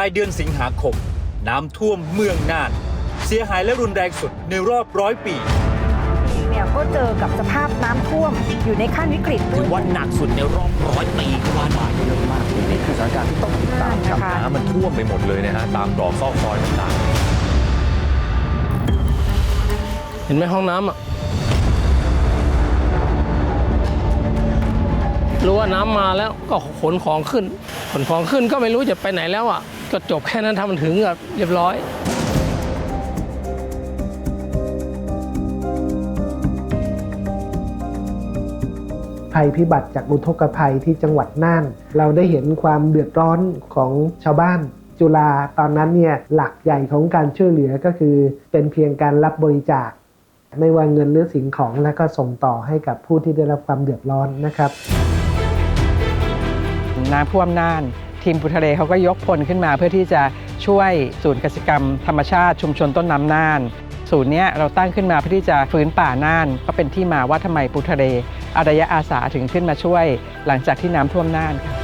ลายเดือนสิงหาคม น้ำท่วมเมืองน่าน เสียหายและรุนแรงสุดในรอบร้อยปีเนี่ยก็เจอกับสภาพน้ำท่วมอยู่ในขั้นวิกฤตด้ถืวยอว่าหนักสุดในรอบร้อยปีก็ว่าได้เยอะมากนี่คือสถานการณ์ที่ต้องติดตามครับนะคะน้ำมันท่วมไปหมดเลยนะฮะตามตรอกซอกซอยต่างเห็นไหมห้องน้ำอะรู้ว่าน้ำมาแล้วก็ขนของขึ้น ขนของขึ้นก็ไม่รู้จะไปไหนแล้วอะ ก็จบแค่นั้นทำมันถึงกับเรียบร้อยภัยพิบัติจากอุทกภัยที่จังหวัดน่าน เราได้เห็นความเดือดร้อนของชาวบ้าน จุฬาตอนนั้นเนี่ยหลักใหญ่ของการช่วยเหลือก็คือ เป็นเพียงการรับบริจาค ไม่ว่าเงินหรือสิ่งของแล้วก็ส่งต่อให้กับผู้ที่ได้รับความเดือดร้อนนะครับน้ำท่วมน่าน ทีมปุทะเลเขาก็ยกพลขึ้นมา เพื่อที่จะช่วยศูนย์กสิกรรม ธรรมชาติชุมชนต้นน้ำน่าน ศูนย์เนี้ยเราตั้งขึ้นมาเพื่อที่จะฟื้นป่าน่าน ก็เป็นที่มาว่าทำไมปุทะเลอารยะอาสาถึงขึ้นมาช่วย หลังจากที่น้ำท่วมน่านค่ะ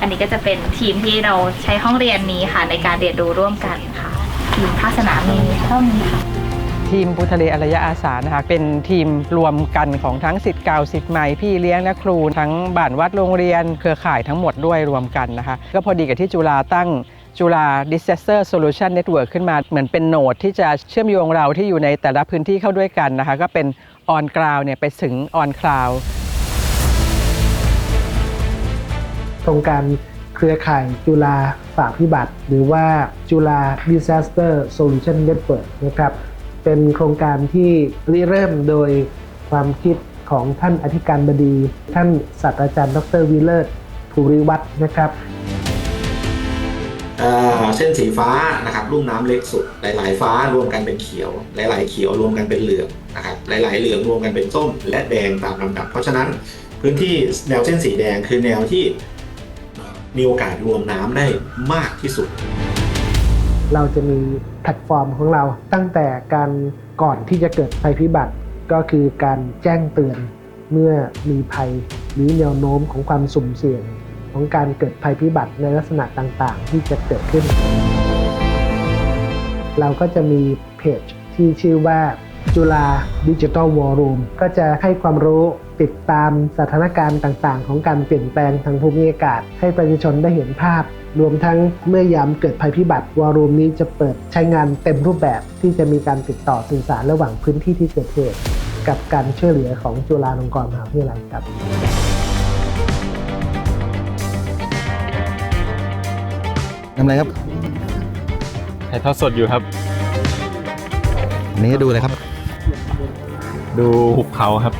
อันนี้ก็จะเป็นทีมที่เราใช้ห้องเรียนนี้ค่ะในการเรียนรู้ร่วมกันค่ะทีมภาคสนามมีเท่านี้ค่ะ ทีมปุทะเลอารยะอาสานะคะเป็นทีมรวมกันของทั้งสิทธิ์เก่าสิทธิ์ใหม่พี่เลี้ยงและครูทั้งบ้านวัดโรงเรียน เครือข่ายทั้งหมดด้วยรวมกันนะคะก็พอดีกับที่จุฬาตั้งจุฬา Disaster Solution Network ขึ้นมาเหมือนเป็นโนดที่จะเชื่อมโยงเราที่อยู่ในแต่ละพื้นที่เข้าด้วยกันนะคะ ก็เป็น on ground เนี่ยไปถึง on cloud โครงการเครือข่ายจุฬาฝ่าพิบัติ หรือว่าจุฬา Disaster Solution Network นะครับ เป็นโครงการที่ริเริ่มโดยความคิดของท่านอธิการบดี ท่านศาสตราจารย์ ดรวิเลศภูริวัฒน์นะครับเอ่อเส้นสีฟ้านะครับลุ่มน้ำเล็กสุด หลาย ๆ ฟ้ารวมกันเป็นเขียว หลาย ๆ เขียวรวมกันเป็นเหลืองนะครับหลาย ๆ เหลืองรวมกันเป็นส้ม และแดงตามลำดับ เพราะฉะนั้นพื้นที่แนวเส้นสีแดงคือแนวที่มีโอกาสรวมน้ำได้มากที่สุด เราจะมีแพลตฟอร์มของเราตั้งแต่การก่อนที่จะเกิดภัยพิบัติ ก็คือการแจ้งเตือนเมื่อมีภัยหรือแนวโน้มของความสุ่มเสี่ยง ของการเกิดภัยพิบัติในลักษณะต่างๆ ที่จะเกิดขึ้น เราก็จะมีเพจที่ชื่อว่า จุฬาดิจิทัลวอลลุ่มก็จะให้ความรู้ติดตามสถานการณ์ต่างๆ ของการเปลี่ยนแปลงทางภูมิอากาศ ให้ประชาชนได้เห็นภาพ รวมทั้งเมื่อยามเกิดภัยพิบัติวอลลุ่มนี้จะเปิดใช้งานเต็มรูปแบบที่จะมีการติดต่อสื่อสารระหว่างพื้นที่ที่เกิดเหตุกับการช่วยเหลือของจุฬาลงกรณ์มหาวิทยาลัยครับๆทำอะไรครับถ่ายทอดสดอยู่ครับ อันนี้ดูเลยครับ ดูหุบเขาครับ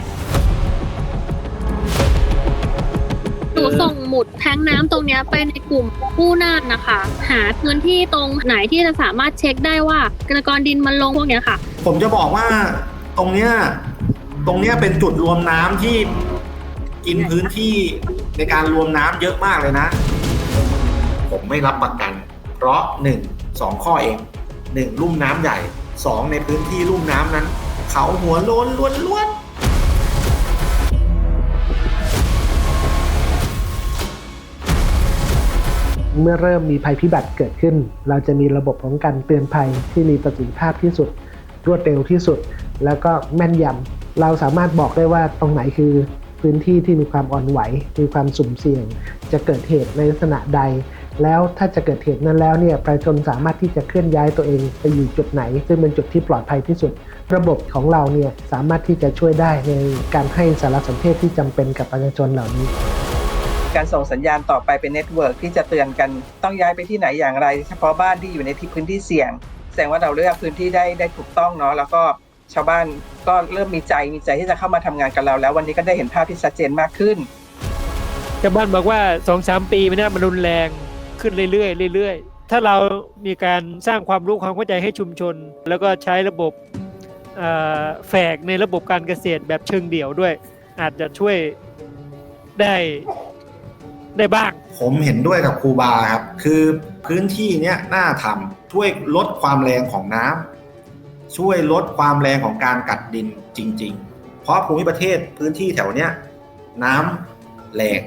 หนูส่งหมุดแทงน้ำตรงเนี้ยไปในกลุ่มผู้น่านนะคะ หาพื้นที่ตรงไหนที่จะสามารถเช็คได้ว่ากรกรดินมันลงพวกเนี้ยค่ะ ผมจะบอกว่าตรงเนี้ยตรงเนี้ยเป็นจุดรวมน้ำที่กินพื้นที่ในการรวมน้ำเยอะมากเลยนะ ผมไม่รับประกัน เพราะหนึ่งสองข้อเองหนึ่งลุ่มน้ำใหญ่สองในพื้นที่ลุ่มน้ำนั้น เขาหัวโล้นล้วนล้วนเมื่อเริ่มมีภัยพิบัติเกิดขึ้น เราจะมีระบบของการเตือนภัยที่มีประสิทธิภาพที่สุด รวดเร็วที่สุด แล้วก็แม่นยำเราสามารถบอกได้ว่าตรงไหนคือพื้นที่ที่มีความอ่อนไหว มีความสุ่มเสี่ยง จะเกิดเหตุในลักษณะใด แล้วถ้าจะเกิดเหตุนั้นแล้วเนี่ยประชาชนสามารถที่จะเคลื่อนย้ายตัวเองไปอยู่จุดไหน ซึ่งเป็นจุดที่ปลอดภัยที่สุด ระบบของเราเนี่ยสามารถที่จะช่วยได้ในการให้สารสนเทศที่จำเป็นกับประชาชนเหล่านี้การส่งสัญญาณต่อไปเป็นเน็ตเวิร์กที่จะเตือนกันต้องย้ายไปที่ไหนอย่างไร เฉพาะบ้านที่อยู่ในที่พื้นที่เสี่ยง แสดงว่าเราเลือกพื้นที่ได้ได้ถูกต้องเนาะแล้วก็ชาวบ้านก็เริ่มมีใจมีใจที่จะเข้ามาทำงานกับเรา แล้ววันนี้ก็ได้เห็นภาพที่ชัดเจนมากขึ้นชาวบ้านบอกว่าสองสามปีมันน่ามันรุนแรง ขึ้นเรื่อยๆเรื่อยๆ ถ้าเรามีการสร้างความรู้ความเข้าใจให้ชุมชน แล้วก็ใช้ระบบแฝกในระบบการเกษตรแบบเชิงเดี่ยวด้วย อาจจะช่วยได้ได้บ้าง ผมเห็นด้วยกับครูบาครับ คือพื้นที่เนี้ยน่าทำช่วยลดความแรงของน้ำช่วยลดความแรงของการกัดดินจริง ๆ เพราะภูมิประเทศพื้นที่แถวเนี้ยน้ำแรง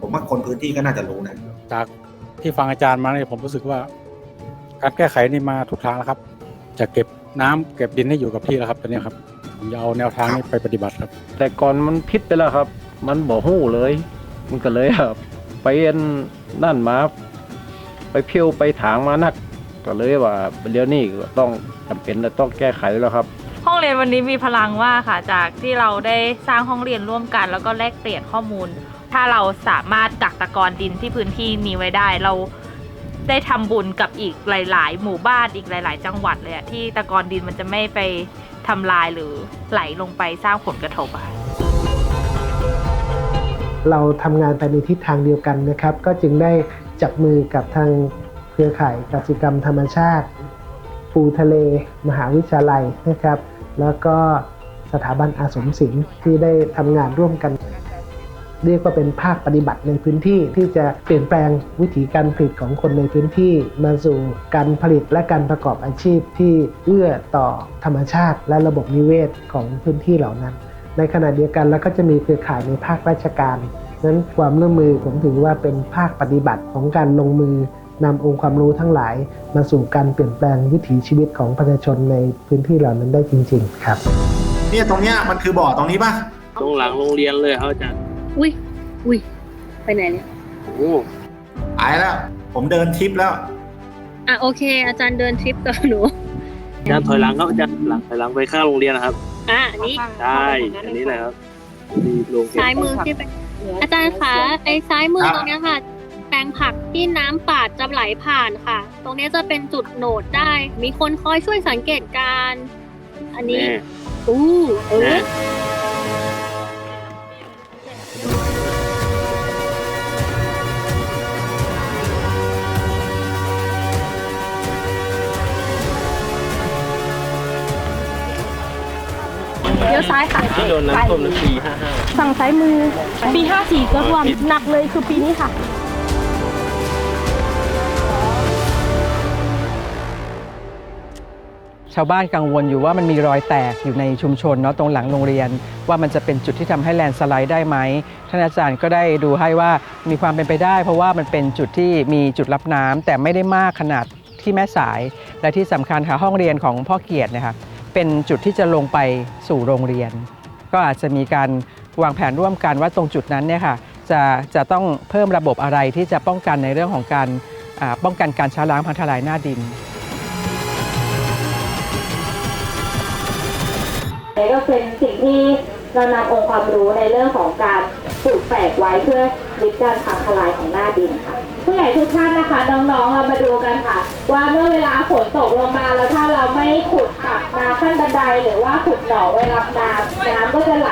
ผมว่าคนพื้นที่ก็น่าจะรู้นะ จากที่ฟังอาจารย์มาเนี่ยผมรู้สึกว่า การแก้ไขนี่มาถูกทางแล้วครับ จะเก็บน้ำเก็บดินให้อยู่กับที่แล้วครับตอนนี้ครับผมจะเอาแนวทางนี้ไปปฏิบัติครับ แต่ก่อนมันพิษไปแล้วครับ มันบ่หู้เลย มันก็เลยครับ ไปเอ็นนั่นมา ไปเพียวไปถางมานัก ก็เลยว่าเดี๋ยวนี้ก็ต้องจำเป็นจะต้องแก้ไขแล้วครับห้องเรียนวันนี้มีพลังมากค่ะจากที่เราได้สร้างห้องเรียนร่วมกัน แล้วก็แลกเปลี่ยนข้อมูล ถ้าเราสามารถกักตะกอนดินที่พื้นที่นี้ไว้ได้ เราได้ทำบุญกับอีกหลาย ๆ หมู่บ้านอีกหลาย ๆ จังหวัดเลยอะที่ตะกอนดินมันจะไม่ไปทำลายหรือไหลลงไปสร้างผลกระทบอะเราทำงานไปในทิศทางเดียวกันนะครับ ก็จึงได้จับมือกับทางเครือข่ายกสิกรรมธรรมชาติ ปูทะเล มหาวิทยาลัยนะครับ แล้วก็สถาบันอาสมศิลป์ที่ได้ทำงานร่วมกัน เรียกว่าเป็นภาคปฏิบัติในพื้นที่ที่จะเปลี่ยนแปลงวิถีการผลิตของคนในพื้นที่มาสู่การผลิตและการประกอบอาชีพที่เอื้อต่อธรรมชาติ และระบบนิเวศของพื้นที่เหล่านั้น ในขณะเดียวกันแล้วก็จะมีเครือข่ายในภาคราชการนั้นความร่วมมือผมถือว่าเป็นภาคปฏิบัติของการลงมือนำองค์ความรู้ทั้งหลาย มาสู่การเปลี่ยนแปลงวิถีชีวิตของประชาชนในพื้นที่เหล่านั้นได้จริง ๆ ครับ เนี่ยตรงเนี้ยมันคือบ่อตรงนี้ป่ะ ตรงหลังโรงเรียนเลยครับอาจารย์ อุ้ยอุ้ยไปไหนเนี่ยโอ้หายแล้ว ผมเดินทริปแล้ว อะโอเค อาจารย์เดินทริปกับหนูอาจารย์ถอยหลังครับอาจารย์หลังถอยหลังไปข้างโรงเรียนนะครับ อะอันนี้ใช่อันนี้แหละครับดีโรงเรียนซ้ายมือที่เป็นอาจารย์คะไอ้ซ้ายมือครับตรงเนี้ยค่ะ แปลงผักที่น้ำปาดจะไหลผ่านค่ะ ตรงเนี้ยจะเป็นจุดโหนดได้ มีคนคอยช่วยสังเกตการณ์อันนี้ แน่อู้เออ แน่ ยวซ้ายค่ะโดนน้ำท่วมในปีห้าห้าฝั่งซ้ายมือปี54ก็ท่วมหนักเลยคือปีนี้ค่ะชาวบ้านกังวลอยู่ว่ามันมีรอยแตกอยู่ในชุมชนเนาะตรงหลังโรงเรียน ว่ามันจะเป็นจุดที่ทำให้แลนด์สไลด์ได้ไหมท่านอาจารย์ก็ได้ดูให้ว่ามีความเป็นไปได้ เพราะว่ามันเป็นจุดที่มีจุดรับน้ำแต่ไม่ได้มากขนาดที่แม่สาย และที่สำคัญค่ะห้องเรียนของพ่อเกียรติเนะคะ เป็นจุดที่จะลงไปสู่โรงเรียน ก็อาจจะมีการวางแผนร่วมกันว่าตรงจุดนั้นเนี่ยค่ะจะจะต้องเพิ่มระบบอะไรที่จะป้องกันในเรื่องของการป้องกันการช้าล้างพังทลายหน้าดินนี่ก็เป็นสิ่งที่เรานำองค์ความรู้ในเรื่องของการปลูกแฝกไว้เพื่อลดการพังทลายของหน้าดินค่ะผู้ใหญ่ทุกท่านนะคะน้องๆเรามาดูกันค่ะ ว่าเมื่อเวลาฝนตกลงมาแล้วถ้าเราไม่ขุดตักนาขั้นบันได หรือว่าขุดหนองไว้รับน้ำน้ำก็จะไหล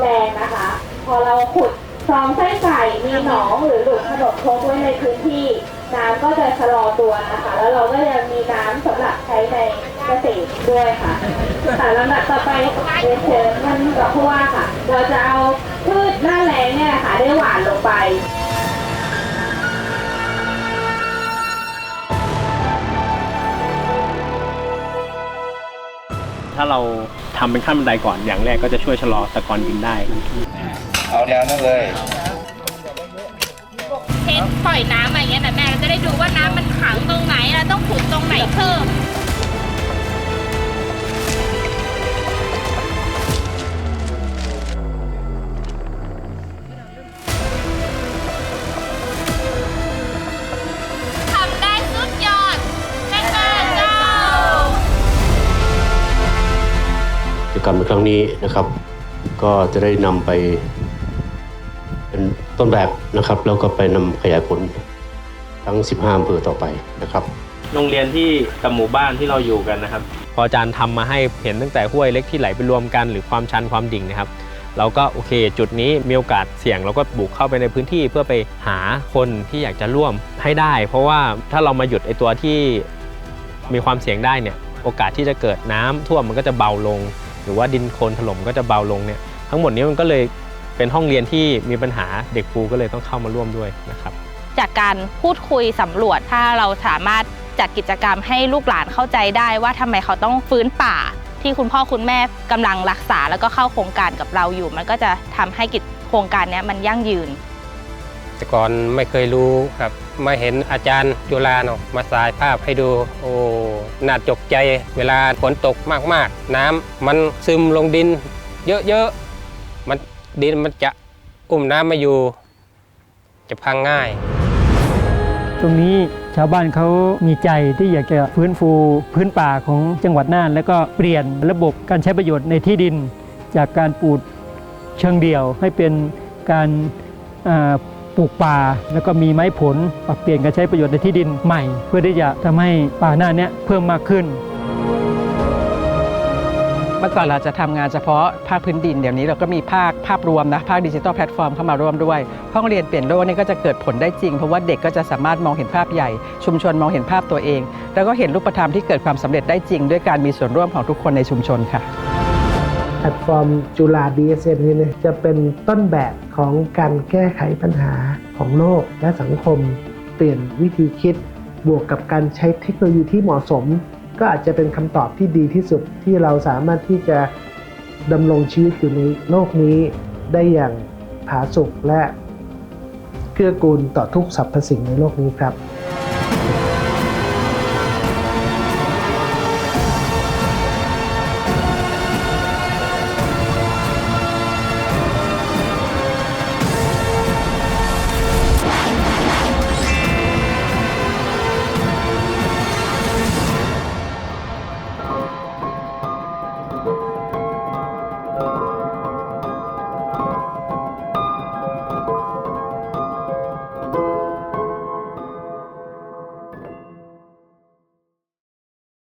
แรงนะคะ พอเราขุดซองไส้ไก่มีหนองหรือหลุมขนมครกไว้ในพื้นที่น้ำก็จะชะลอตัวนะคะ แล้วเราก็ยังมีน้ำสำหรับใช้ในเกษตรด้วยค่ะแต่ลำดับต่อไปเรียนเชิญท่านรองผู้ว่าค่ะ เราจะเอาพืชหน้าแรงเนี่ยค่ะได้หวานลงไป ถ้าเราทำเป็นขั้นบันไดก่อนอย่างแรกก็จะช่วยชะลอตะกอนดินได้ เอาแนวนั้นเลยเทสปล่อยน้ำอะไรเงี้ยนะแม่เราจะได้ดูว่าน้ำมันขังตรงไหนเราต้องขุดตรงไหนเพิ่ม นครั้งนี้นะครับ ก็จะได้นำไป เป็นต้นแบบนะครับ แล้วก็ไปนำขยายผลทั้ง 15อำเภอต่อไปนะครับ โรงเรียนที่กับหมู่บ้านที่เราอยู่กันนะครับ พออาจารย์ทำมาให้เห็นตั้งแต่ห้วยเล็กที่ไหลไปรวมกันหรือความชันความดิ่งนะครับ เราก็โอเค จุดนี้มีโอกาสเสี่ยงเราก็บุกเข้าไปในพื้นที่เพื่อไปหาคนที่อยากจะร่วมให้ได้ เพราะว่าถ้าเรามาหยุดไอตัวที่มีความเสี่ยงได้เนี่ยโอกาสที่จะเกิดน้ำท่วมมันก็จะเบาลง หรือว่าดินโคลนถล่มก็จะเบาลงเนี่ยทั้งหมดนี้มันก็เลยเป็นห้องเรียนที่มีปัญหาเด็กครูก็เลยต้องเข้ามาร่วมด้วยนะครับ จากการพูดคุยสำรวจถ้าเราสามารถจัดกิจกรรมให้ลูกหลานเข้าใจได้ว่าทำไมเขาต้องฟื้นป่า ที่คุณพ่อคุณแม่กำลังรักษาแล้วก็เข้าโครงการกับเราอยู่ มันก็จะทำให้กิจโครงการนี้มันยั่งยืน แต่ก่อนไม่เคยรู้ครับ มาเห็นอาจารย์จุฬาเนาะมาสายภาพให้ดู โอ้น่าจกใจเวลาฝนตกมากๆ น้ำมันซึมลงดิน เยอะๆมันดินมันจะอุ้มน้ำมาอยู่ จะพังง่ายตรงนี้ชาวบ้านเขามีใจที่อยากจะฟื้นฟูพื้นป่าของจังหวัดน่าน แล้วก็เปลี่ยนระบบการใช้ประโยชน์ในที่ดิน จากการปลูกเชิงเดี่ยวให้เป็นการ ปลูกป่า แล้วก็มีไม้ผลปรับเปลี่ยนการใช้ประโยชน์ในที่ดินใหม่ เพื่อที่จะทำให้ป่าหน่านเนี้ยเพิ่มมากขึ้นเมื่อก่อนเราจะทำงานเฉพาะภาคพื้นดินเดี๋ยวนี้เราก็มีภาคภาพรวมนะภาคดิจิทัลแพลตฟอร์มเข้ามาร่วมด้วย ห้องเรียนเปลี่ยนโลกนี่ก็จะเกิดผลได้จริง เพราะว่าเด็กก็จะสามารถมองเห็นภาพใหญ่ ชุมชนมองเห็นภาพตัวเอง แล้วก็เห็นรูปธรรมที่เกิดความสำเร็จได้จริง ด้วยการมีส่วนร่วมของทุกคนในชุมชนค่ะ ลตฟอร์มจุฬา DSM นี้เนี่ยจะเป็นต้นแบบของการแก้ไขปัญหาของโลกและสังคม เปลี่ยนวิธีคิด บวกกับการใช้เทคโนโลยีที่เหมาะสม ก็อาจจะเป็นคำตอบที่ดีที่สุดที่เราสามารถที่จะดำรงชีวิตอยู่ในโลกนี้ได้อย่างผาสุกและเกื้อกูลต่อทุกสรรพสิ่งในโลกนี้ครับ